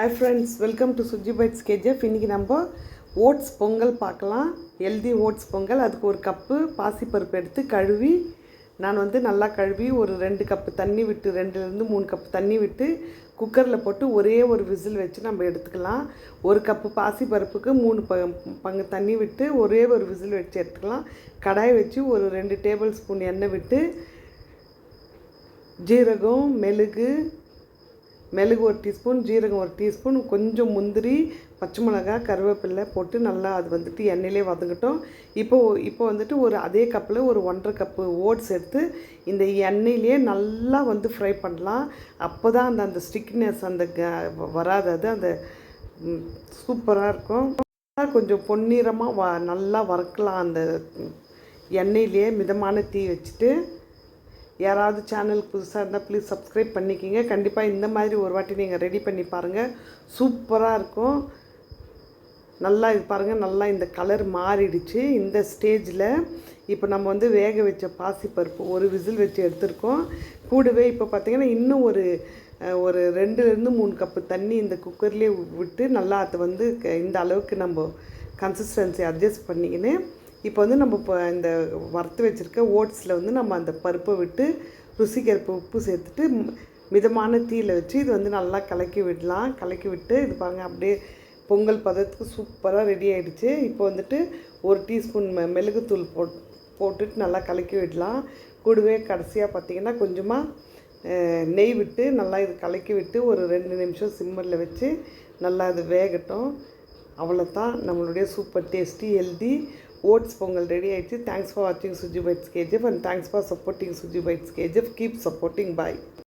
Hi friends welcome to Suji bites KGF இன்றைக்கி நம்ம oats pongal பார்க்கலாம். Healthy oats pongal. அதுக்கு ஒரு கப்பு பாசிப்பருப்பு எடுத்து கழுவி நான் வந்து நல்லா கழுவி ஒரு ரெண்டு கப்பு தண்ணி விட்டு ரெண்டுலேருந்து மூணு கப்பு தண்ணி விட்டு குக்கரில் போட்டு ஒரே ஒரு விசில் வச்சு நம்ம எடுத்துக்கலாம். ஒரு கப்பு பாசிப்பருப்புக்கு மூணு ப பங்கு தண்ணி விட்டு ஒரே ஒரு விசில் வச்சு எடுத்துக்கலாம். கடாய் வச்சு ஒரு ரெண்டு டேபிள் ஸ்பூன் எண்ணெய் விட்டு ஜீரகம் மெழுகு மிளகு ஒரு டீஸ்பூன் ஜீரகம் ஒரு டீஸ்பூன் கொஞ்சம் முந்திரி பச்சை மிளகா கருவேப்பிலை போட்டு நல்லா அது வந்துட்டு எண்ணெயிலே வதங்கட்டும். இப்போ இப்போ வந்துட்டு ஒரு அதே கப்பில் ஒரு ஒன்றரை கப்பு ஓட்ஸ் எடுத்து இந்த எண்ணெயிலே நல்லா வந்து ஃப்ரை பண்ணலாம். அப்போ தான் அந்த அந்த ஸ்டிக்னஸ் அந்த க வராது. அது அந்த சூப்பராக இருக்கும். கொஞ்சம் பொன்னிறமாக வ நல்லா வறுக்கலாம் அந்த எண்ணெயிலே மிதமான தீ வச்சுட்டு. யாராவது சேனலுக்கு புதுசாக இருந்தால் ப்ளீஸ் சப்ஸ்கிரைப் பண்ணிக்கிங்க. கண்டிப்பாக இந்த மாதிரி ஒரு வாட்டி நீங்கள் ரெடி பண்ணி பாருங்கள் சூப்பராக இருக்கும். நல்லா இது பாருங்கள் நல்லா இந்த கலர் மாறிடுச்சு. இந்த ஸ்டேஜில் இப்போ நம்ம வந்து வேக வச்ச பாசிப்பருப்பு ஒரு விசில் வச்சு எடுத்திருக்கோம். கூடவே இப்போ பார்த்திங்கன்னா இன்னும் ஒரு ஒரு ரெண்டுலேருந்து மூணு கப்பு தண்ணி இந்த குக்கர்லேயே விட்டு நல்லா அதை வந்து க- இந்த அளவுக்கு நம்ம கன்சிஸ்டன்சி அட்ஜஸ்ட் பண்ணிக்கின்னு இப்போ வந்து நம்ம இப்போ இந்த வறுத்து வச்சுருக்க ஓட்ஸில் வந்து நம்ம அந்த பருப்பை விட்டு ருசிக்கேற்ப உப்பு சேர்த்துட்டு மிதமான தீயில் வச்சு இது வந்து நல்லா கலக்கி விடலாம். கலக்கி விட்டு இது பாருங்க அப்படியே பொங்கல் பதத்துக்கு சூப்பராக ரெடி ஆகிடுச்சு இப்போ வந்துட்டு ஒரு டீஸ்பூன் மெ மிளகுத்தூள் போட் போட்டுட்டு நல்லா கலக்கி விடலாம். கூடவே கடைசியாக பார்த்தீங்கன்னா கொஞ்சமாக நெய் விட்டு நல்லா இது கலக்கி விட்டு ஒரு ரெண்டு நிமிஷம் சிம்மரில் வச்சு நல்லா இது வேகட்டும். அவ்வளோதான் நம்மளுடைய super tasty healthy. Oats pongal ready ஆயிடுச்சு. தேங்க்ஸ் ஃபார் வாட்சிங் Suji bites KGF and thanks for supporting Suji bites KGF keep supporting bye